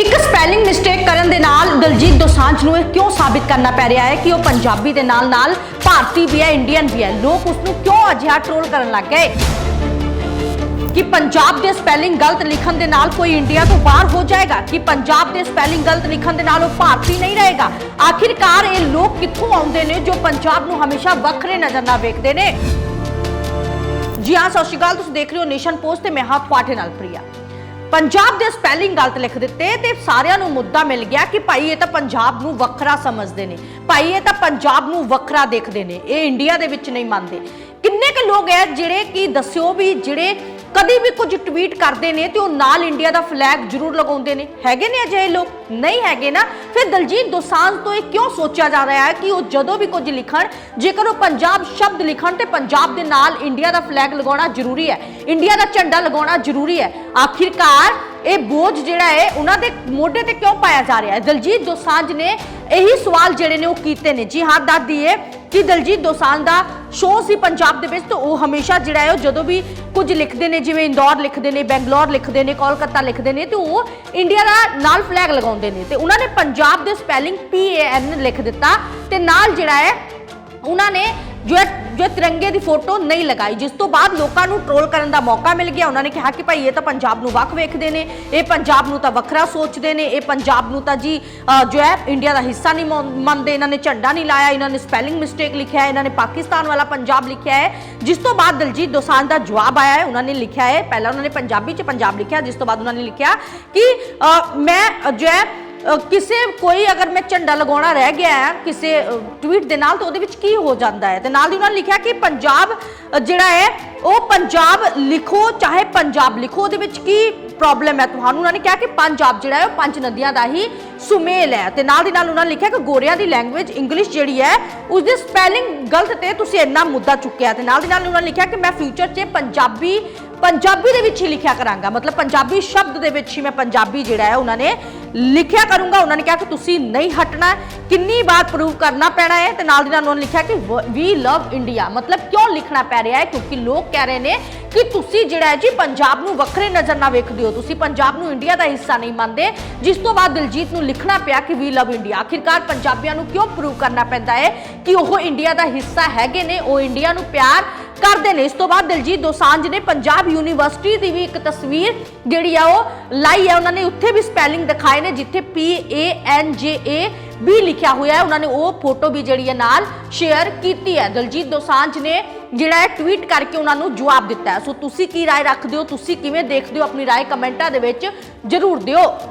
ਇੱਕ spelling mistake ਕਰਨ ਦੇ ਨਾਲ ਦਲਜੀਤ ਦੋਸਾਂਝ ਨੂੰ ਇਹ ਕਿਉਂ ਸਾਬਿਤ ਕਰਨਾ ਪੈ ਰਿਹਾ ਹੈ ਕਿ ਉਹ ਪੰਜਾਬੀ ਦੇ ਨਾਲ ਨਾਲ ਭਾਰਤੀ ਵੀ ਹੈ ਇੰਡੀਅਨ ਵੀ ਹੈ? ਲੋਕ ਉਸ ਨੂੰ ਕਿਉਂ ਅਜਿਹਾ ਟ੍ਰੋਲ ਕਰਨ ਲੱਗ ਗਏ? ਕਿ ਪੰਜਾਬ ਦੇ ਸਪੈਲਿੰਗ ਗਲਤ ਲਿਖਣ ਦੇ ਨਾਲ ਕੋਈ ਇੰਡੀਆ ਤੋਂ ਬਾਹਰ ਹੋ ਜਾਏਗਾ? ਕਿ ਪੰਜਾਬ ਦੇ ਸਪੈਲਿੰਗ ਗਲਤ ਲਿਖਣ ਦੇ ਨਾਲ ਉਹ ਭਾਰਤੀ ਨਹੀਂ ਰਹੇਗਾ? ਆਖਿਰਕਾਰ ਇਹ ਲੋਕ ਕਿੱਥੋਂ ਆਉਂਦੇ ਨੇ ਜੋ ਪੰਜਾਬ ਨੂੰ ਹਮੇਸ਼ਾ ਵੱਖਰੇ ਨਜ਼ਰ ਨਾਲ ਵੇਖਦੇ ਨੇ? ਜੀ ਹਾਂ, ਸਤਿ ਸ਼੍ਰੀ ਅਕਾਲ। ਤੁਸੀਂ ਦੇਖ ਰਹੇ ਹੋ ਨੇਸ਼ਨ ਪੋਸਟ ਤੇ ਮੈਂ ਹਾਂ ਤੁਹਾਡੇ ਨਾਲ ਪ੍ਰਿਆ। ਪੰਜਾਬ ਦੇ ਸਪੈਲਿੰਗ ਗਲਤ ਲਿਖ ਦਿੱਤੇ ਤੇ ਸਾਰਿਆਂ ਨੂੰ ਮੁੱਦਾ ਮਿਲ ਗਿਆ ਕਿ ਭਾਈ ਇਹ ਤਾਂ ਪੰਜਾਬ ਨੂੰ ਵੱਖਰਾ ਸਮਝਦੇ ਨੇ। ਭਾਈ ਇਹ ਤਾਂ ਪੰਜਾਬ ਨੂੰ ਵੱਖਰਾ ਦੇਖਦੇ ਨੇ। ਇਹ ਇੰਡੀਆ ਦੇ ਵਿੱਚ ਨਹੀਂ ਮੰਨਦੇ। ਕਿੰਨੇ ਕੁ ਲੋਕ ਹੈ ਜਿਹੜੇ ਕਿ ਦੱਸਿਓ ਵੀ ਜਿਹੜੇ ਕਦੀ ਵੀ ਕੁਝ ਟਵੀਟ ਕਰਦੇ ਨੇ ਤੇ ਉਹ ਨਾਲ ਇੰਡੀਆ ਦਾ ਫਲੈਗ ਜ਼ਰੂਰ ਲਗਾਉਂਦੇ ਨੇ। ਹੈਗੇ ਨੇ ਅਜਿਹੇ ਲੋਕ? ਨਹੀਂ ਹੈਗੇ ਨਾ। ਫਿਰ ਦਲਜੀਤ ਦੋਸਾਂਝ ਤੋਂ ਇਹ ਕਿਉਂ ਸੋਚਿਆ ਜਾ ਰਿਹਾ ਹੈ ਕਿ ਉਹ ਜਦੋਂ ਵੀ ਕੁਝ ਲਿਖਣ, ਜੇਕਰ ਉਹ ਪੰਜਾਬ ਸ਼ਬਦ ਲਿਖਣ ਤੇ ਪੰਜਾਬ ਦੇ ਨਾਲ ਇੰਡੀਆ ਦਾ ਫਲੈਗ ਲਗਾਉਣਾ ਜ਼ਰੂਰੀ ਹੈ, ਇੰਡੀਆ ਦਾ ਝੰਡਾ ਲਗਾਉਣਾ ਜ਼ਰੂਰੀ ਹੈ, ਆਖਿਰਕਾਰ ਇਹ ਬੋਝ ਜਿਹੜਾ ਹੈ, ਉਹਨਾਂ ਦੇ ਮੋਢੇ ਤੇ ਕਿਉਂ ਪਾਇਆ ਜਾ ਰਿਹਾ ਹੈ? ਦਲਜੀਤ ਦੋਸਾਂਝ ਨੇ ਇਹੀ ਸਵਾਲ ਜਿਹੜੇ ਨੇ ਉਹ ਕੀਤੇ ਨੇ। ਜੀ ਹਾਂ, ਦੱਸ ਦਈਏ ਕਿ ਦਲਜੀਤ ਦੋਸਾਂਝ ਦਾ ਸ਼ੋਅ ਸੀ ਪੰਜਾਬ ਦੇ ਵਿੱਚ, ਤਾਂ ਉਹ ਹਮੇਸ਼ਾ ਜਿਹੜਾ ਹੈ ਉਹ ਜਦੋਂ ਵੀ ਕੁਝ ਲਿਖਦੇ ਨੇ, ਜਿਵੇਂ ਇੰਦੌਰ ਲਿਖਦੇ ਨੇ, ਬੈਂਗਲੌਰ ਲਿਖਦੇ ਨੇ, ਕੋਲਕਾਤਾ ਲਿਖਦੇ ਨੇ, ਤੇ ਉਹ ਇੰਡੀਆ ਦਾ ਨਾਲ ਫਲੈਗ ਲਗਾਉਂਦੇ ਨੇ। ਤੇ ਉਹਨਾਂ ਨੇ ਪੰਜਾਬ ਦੇ ਸਪੈਲਿੰਗ ਪੀ ਏ ਐਨ ਲਿਖ ਦਿੱਤਾ, ਤੇ ਨਾਲ ਜਿਹੜਾ ਹੈ, ਉਹਨਾਂ ਨੇ ਜੋ ਹੈ ਜੋ ਤਿਰੰਗੇ ਦੀ ਫੋਟੋ ਨਹੀਂ ਲਗਾਈ, ਜਿਸ ਤੋਂ ਬਾਅਦ ਲੋਕਾਂ ਨੂੰ ਟ੍ਰੋਲ ਕਰਨ ਦਾ ਮੌਕਾ ਮਿਲ ਗਿਆ। ਉਹਨਾਂ ਨੇ ਕਿਹਾ ਕਿ ਭਾਈ, ਇਹ ਤਾਂ ਪੰਜਾਬ ਨੂੰ ਵੱਖ ਵੇਖਦੇ ਨੇ, ਇਹ ਪੰਜਾਬ ਨੂੰ ਤਾਂ ਵੱਖਰਾ ਸੋਚਦੇ ਨੇ, ਇਹ ਪੰਜਾਬ ਨੂੰ ਤਾਂ ਜੀ ਜੋ ਹੈ ਇੰਡੀਆ ਦਾ ਹਿੱਸਾ ਨਹੀਂ ਮੰਨ- ਮੰਨਦੇ। ਇਹਨਾਂ ਨੇ ਝੰਡਾ ਨਹੀਂ ਲਾਇਆ, ਇਹਨਾਂ ਨੇ ਸਪੈਲਿੰਗ ਮਿਸਟੇਕ ਲਿਖਿਆ ਹੈ, ਇਹਨਾਂ ਨੇ ਪਾਕਿਸਤਾਨ ਵਾਲਾ ਪੰਜਾਬ ਲਿਖਿਆ ਹੈ। ਜਿਸ ਤੋਂ ਬਾਅਦ ਦਲਜੀਤ ਦੋਸਾਂਝ ਦਾ ਜਵਾਬ ਆਇਆ ਹੈ, ਉਹਨਾਂ ਨੇ ਲਿਖਿਆ ਹੈ। ਪਹਿਲਾਂ ਉਹਨਾਂ ਨੇ ਪੰਜਾਬੀ 'ਚ ਪੰਜਾਬ ਲਿਖਿਆ, ਜਿਸ ਤੋਂ ਬਾਅਦ ਉਹਨਾਂ ਨੇ ਲਿਖਿਆ ਕਿ ਮੈਂ ਜੋ ਹੈ ਅ, ਕਿਸੇ ਕੋਈ ਅਗਰ ਮੈਂ ਝੰਡਾ ਲਗਾਉਣਾ ਰਹਿ ਗਿਆ ਹੈ ਕਿਸੇ ਟਵੀਟ ਦੇ ਨਾਲ ਤਾਂ ਉਹਦੇ ਵਿੱਚ ਕੀ ਹੋ ਜਾਂਦਾ ਹੈ? ਤੇ ਨਾਲ ਦੀ ਉਹਨਾਂ ਨੇ ਲਿਖਿਆ ਕਿ ਪੰਜਾਬ ਅ, ਜਿਹੜਾ ਹੈ ਉਹ ਪੰਜਾਬ ਲਿਖੋ ਚਾਹੇ ਪੰਜਾਬ ਲਿਖੋ ਉਹਦੇ ਵਿੱਚ ਕੀ ਪ੍ਰੋਬਲਮ ਹੈ? ਤੁਹਾਨੂੰ ਉਹਨਾਂ ਨੇ ਕਿਹਾ ਕਿ ਪੰਜਾਬ ਜਿਹੜਾ ਹੈ ਉਹ ਪੰਜ ਨਦੀਆਂ ਦਾ ਹੀ ਸੁਮੇਲ ਹੈ। ਤੇ ਨਾਲ ਦੀ ਨਾਲ ਉਹਨਾਂ ਨੇ ਲਿਖਿਆ ਕਿ ਗੋਰਿਆਂ ਦੀ ਲੈਂਗੁਏਜ ਇੰਗਲਿਸ਼ ਜਿਹੜੀ ਹੈ ਉਸ ਦੀ ਸਪੈਲਿੰਗ ਗਲਤ ਤੇ ਤੁਸੀਂ ਇੰਨਾ ਮੁੱਦਾ ਚੁੱਕਿਆ ਤੇ ਨਾਲ ਦੀ ਨਾਲ ਉਹਨਾਂ ਨੇ ਲਿਖਿਆ ਕਿ ਮੈਂ ਫਿਊਚਰ 'ਚ ਪੰਜਾਬੀ ਪੰਜਾਬੀ ਦੇ ਵਿੱਚ ਹੀ ਲਿਖਿਆ ਕਰਾਂਗਾ। ਮਤਲਬ ਪੰਜਾਬੀ ਸ਼ਬਦ ਦੇ ਵਿੱਚ ਹੀ ਮੈਂ ਪੰਜਾਬੀ ਜਿਹੜਾ ਹੈ, ਉਹਨਾਂ ਨੇ ਲਿਖਿਆ ਕਰੂੰਗਾ। ਉਹਨਾਂ ਨੇ ਕਿਹਾ ਕਿ ਤੁਸੀਂ ਨਹੀਂ ਹਟਣਾ ਕਿੰਨੀ ਵਾਰ ਪ੍ਰੂਵ ਕਰਨਾ ਪੈਣਾ ਹੈ ਤੇ ਨਾਲ ਦੀ ਨਾਲ ਉਹਨਾਂ ਨੇ ਲਿਖਿਆ ਕਿ ਵੀ ਲਵ ਇੰਡੀਆ ਮਤਲਬ ਕਿਉਂ ਲਿਖਣਾ ਪੈ ਰਿਹਾ ਹੈ? ਕਿਉਂਕਿ ਲੋਕ ਕਹਿ ਰਹੇ ਨੇ ਕਿ ਤੁਸੀਂ ਜਿਹੜਾ ਹੈ ਜੀ ਪੰਜਾਬ ਨੂੰ ਵੱਖਰੇ ਨਜ਼ਰ ਨਾਲ ਵੇਖਦੇ ਹੋ। ਤੁਸੀਂ ਪੰਜਾਬ ਨੂੰ ਇੰਡੀਆ ਦਾ ਹਿੱਸਾ ਨਹੀਂ ਮੰਨਦੇ। ਜਿਸ ਤੋਂ ਬਾਅਦ ਦਿਲਜੀਤ ਨੂੰ ਲਿਖਣਾ ਪਿਆ ਕਿ ਵੀ ਲਵ ਇੰਡੀਆ ਆਖਿਰਕਾਰ ਪੰਜਾਬੀਆਂ ਨੂੰ ਕਿਉਂ ਪ੍ਰੂਵ ਕਰਨਾ ਪੈਂਦਾ ਹੈ ਕਿ ਉਹ ਇੰਡੀਆ ਦਾ ਹਿੱਸਾ ਹੈਗੇ ਨੇ? ਉਹ ਇੰਡੀਆ ਨੂੰ ਪਿਆਰ ਕਰਦੇ ਨੇ ਇਸ ਤੋਂ ਬਾਅਦ ਦਿਲਜੀਤ ਦੋਸਾਂਝ ਨੇ ਪੰਜਾਬ ਯੂਨੀਵਰਸਿਟੀ ਦੀ ਵੀ ਇੱਕ ਤਸਵੀਰ ਜਿਹੜੀ ਆ ਉਹ ਲਾਈ ਹੈ ਉਹਨਾਂ ਨੇ ਉੱਥੇ ਵੀ ਸਪੈਲਿੰਗ ਦਿਖਾਏ ਨੇ ਜਿੱਥੇ P A N J A ਵੀ ਲਿਖਿਆ ਹੋਇਆ ਹੈ ਉਹਨਾਂ ਨੇ ਉਹ ਫੋਟੋ ਵੀ ਜਿਹੜੀ ਹੈ ਨਾਲ ਸ਼ੇਅਰ ਕੀਤੀ ਹੈ ਦਿਲਜੀਤ ਦੋਸਾਂਝ ਨੇ ਜਿਹੜਾ ਹੈ ਟਵੀਟ ਕਰਕੇ ਉਹਨਾਂ ਨੂੰ ਜਵਾਬ ਦਿੱਤਾ ਹੈ ਸੋ ਤੁਸੀਂ ਕੀ رائے ਰੱਖਦੇ ਹੋ ਤੁਸੀਂ ਕਿਵੇਂ ਦੇਖਦੇ ਹੋ ਆਪਣੀ رائے ਕਮੈਂਟਾਂ ਦੇ ਵਿੱਚ ਜਰੂਰ ਦਿਓ